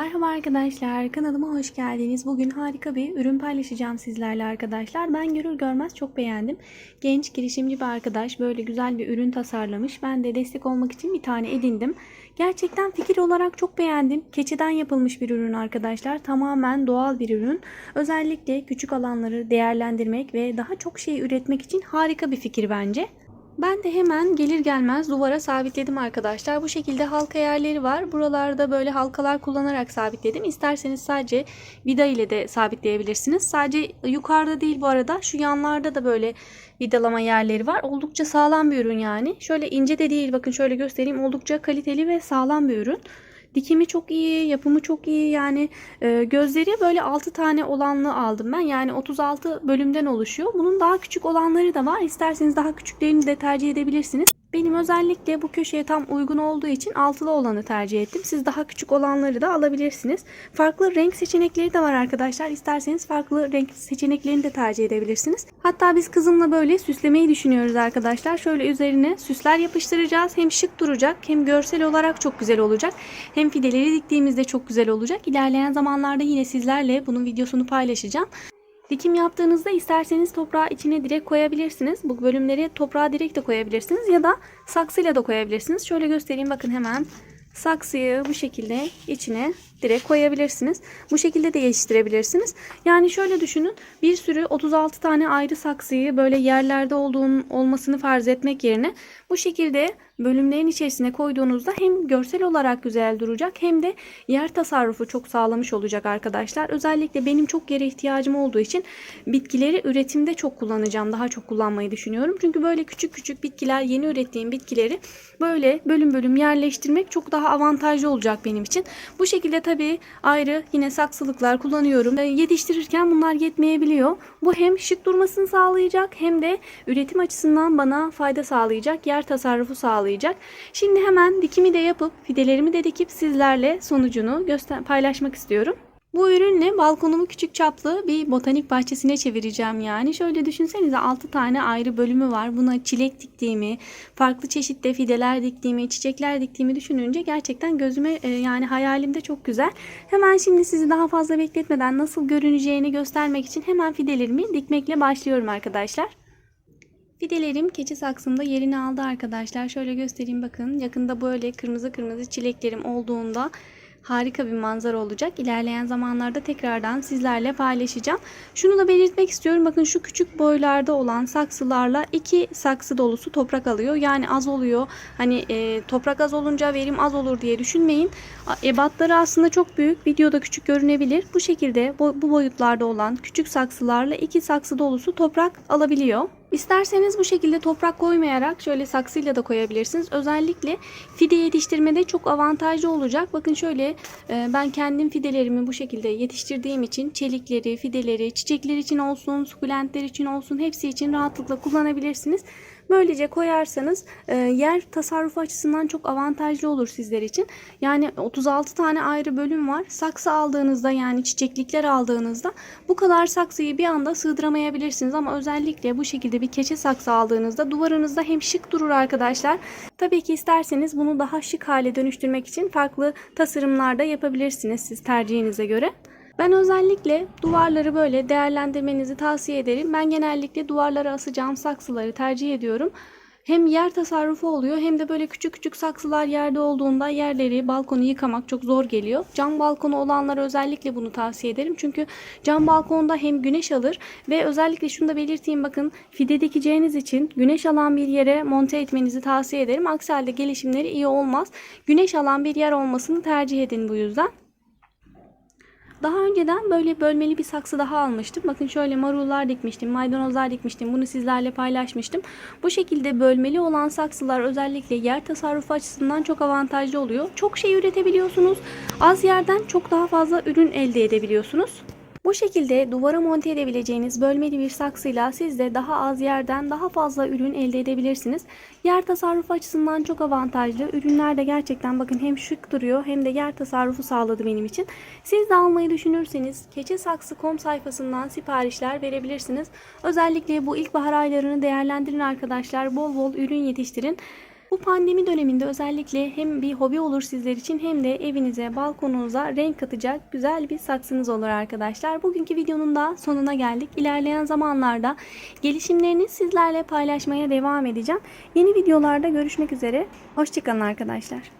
Merhaba arkadaşlar, kanalıma hoş geldiniz. Bugün harika bir ürün paylaşacağım sizlerle arkadaşlar. Ben görür görmez çok beğendim. Genç girişimci bir arkadaş böyle güzel bir ürün tasarlamış. Ben de destek olmak için bir tane edindim. Gerçekten fikir olarak çok beğendim. Keçeden yapılmış bir ürün arkadaşlar. Tamamen doğal bir ürün. Özellikle küçük alanları değerlendirmek ve daha çok şey üretmek için harika bir fikir bence. Ben de hemen gelir gelmez duvara sabitledim arkadaşlar. Bu şekilde halka yerleri var. Buralarda böyle halkalar kullanarak sabitledim. İsterseniz sadece vida ile de sabitleyebilirsiniz. Sadece yukarıda değil bu arada. Şu yanlarda da böyle vidalama yerleri var. Oldukça sağlam bir ürün yani. Şöyle ince de değil bakın şöyle göstereyim. Oldukça kaliteli ve sağlam bir ürün. Dikimi çok iyi, yapımı çok iyi. Yani e, gözleri böyle 6 tane olanlı aldım ben. Yani 36 bölümden oluşuyor. Bunun daha küçük olanları da var. İsterseniz daha küçüklerini de tercih edebilirsiniz. Benim özellikle bu köşeye tam uygun olduğu için altılı olanı tercih ettim. Siz daha küçük olanları da alabilirsiniz. Farklı renk seçenekleri de var arkadaşlar. İsterseniz farklı renk seçeneklerini de tercih edebilirsiniz. Hatta biz kızımla böyle süslemeyi düşünüyoruz arkadaşlar. Şöyle üzerine süsler yapıştıracağız. Hem şık duracak hem görsel olarak çok güzel olacak. Hem fideleri diktiğimizde çok güzel olacak. İlerleyen zamanlarda yine sizlerle bunun videosunu paylaşacağım. Dikim yaptığınızda isterseniz toprağı içine direkt koyabilirsiniz. Bu bölümleri toprağa direkt de koyabilirsiniz ya da saksıyla da koyabilirsiniz. Şöyle göstereyim bakın hemen saksıyı bu şekilde içine direkt koyabilirsiniz. Bu şekilde de yetiştirebilirsiniz. Yani şöyle düşünün bir sürü 36 tane ayrı saksıyı böyle yerlerde olduğun olmasını farz etmek yerine bu şekilde bölümlerin içerisine koyduğunuzda hem görsel olarak güzel duracak hem de yer tasarrufu çok sağlamış olacak arkadaşlar. Özellikle benim çok yere ihtiyacım olduğu için bitkileri üretimde çok kullanacağım. Daha çok kullanmayı düşünüyorum. Çünkü böyle küçük küçük bitkiler, yeni ürettiğim bitkileri böyle bölüm bölüm yerleştirmek çok daha avantajlı olacak benim için. Bu şekilde tabii ayrı yine saksılıklar kullanıyorum. E, Yetiştirirken bunlar yetmeyebiliyor. Bu hem şık durmasını sağlayacak hem de üretim açısından bana fayda sağlayacak, yer tasarrufu sağlayacak. Şimdi hemen dikimi de yapıp fidelerimi de dikip sizlerle sonucunu göster paylaşmak istiyorum. Bu ürünle balkonumu küçük çaplı bir botanik bahçesine çevireceğim yani. Şöyle düşünsenize 6 tane ayrı bölümü var. Buna çilek diktiğimi, farklı çeşitte fideler diktiğimi, çiçekler diktiğimi düşününce gerçekten gözüme e, yani hayalimde çok güzel. Hemen şimdi sizi daha fazla bekletmeden nasıl görüneceğini göstermek için hemen fidelerimi dikmekle başlıyorum arkadaşlar. Fidelerim keçi saksımda yerini aldı arkadaşlar. Şöyle göstereyim bakın. Yakında böyle kırmızı kırmızı çileklerim olduğunda harika bir manzara olacak. İlerleyen zamanlarda tekrardan sizlerle paylaşacağım. Şunu da belirtmek istiyorum. Bakın şu küçük boylarda olan saksılarla iki saksı dolusu toprak alıyor. Yani az oluyor. Hani e, toprak az olunca verim az olur diye düşünmeyin. Ebatları aslında çok büyük. Videoda küçük görünebilir. Bu şekilde bu, boyutlarda olan küçük saksılarla iki saksı dolusu toprak alabiliyor. İsterseniz bu şekilde toprak koymayarak şöyle saksıyla da koyabilirsiniz. Özellikle fide yetiştirmede çok avantajlı olacak. Bakın şöyle e, ben kendim fidelerimi bu şekilde yetiştirdiğim için çelikleri, fideleri, çiçekler için olsun, sukulentler için olsun hepsi için rahatlıkla kullanabilirsiniz. Böylece koyarsanız e, yer tasarrufu açısından çok avantajlı olur sizler için. Yani 36 tane ayrı bölüm var. Saksı aldığınızda yani çiçeklikler aldığınızda bu kadar saksıyı bir anda sığdıramayabilirsiniz. Ama özellikle bu şekilde bir keçe saksı aldığınızda duvarınızda hem şık durur arkadaşlar. Tabii ki isterseniz bunu daha şık hale dönüştürmek için farklı tasarımlarda yapabilirsiniz siz tercihinize göre. Ben özellikle duvarları böyle değerlendirmenizi tavsiye ederim. Ben genellikle duvarlara asacağım saksıları tercih ediyorum. Hem yer tasarrufu oluyor hem de böyle küçük küçük saksılar yerde olduğunda yerleri, balkonu yıkamak çok zor geliyor. Cam balkonu olanlara özellikle bunu tavsiye ederim. Çünkü cam balkonda hem güneş alır ve özellikle şunu da belirteyim bakın fide dikeceğiniz için güneş alan bir yere monte etmenizi tavsiye ederim. Aksi halde gelişimleri iyi olmaz. Güneş alan bir yer olmasını tercih edin bu yüzden. Daha önceden böyle bölmeli bir saksı daha almıştım. Bakın şöyle marullar dikmiştim, maydanozlar dikmiştim. Bunu sizlerle paylaşmıştım. Bu şekilde bölmeli olan saksılar özellikle yer tasarrufu açısından çok avantajlı oluyor. Çok şey üretebiliyorsunuz. Az yerden çok daha fazla ürün elde edebiliyorsunuz. Bu şekilde duvara monte edebileceğiniz bölmeli bir saksıyla siz de daha az yerden daha fazla ürün elde edebilirsiniz. Yer tasarrufu açısından çok avantajlı. Ürünler de gerçekten bakın hem şık duruyor hem de yer tasarrufu sağladı benim için. Siz de almayı düşünürseniz keçesaksı.com sayfasından siparişler verebilirsiniz. Özellikle bu ilkbahar aylarını değerlendirin arkadaşlar. Bol bol ürün yetiştirin. Bu pandemi döneminde özellikle hem bir hobi olur sizler için hem de evinize, balkonunuza renk katacak güzel bir saksınız olur arkadaşlar. Bugünkü videonun da sonuna geldik. İlerleyen zamanlarda gelişimlerini sizlerle paylaşmaya devam edeceğim. Yeni videolarda görüşmek üzere. Hoşçakalın arkadaşlar.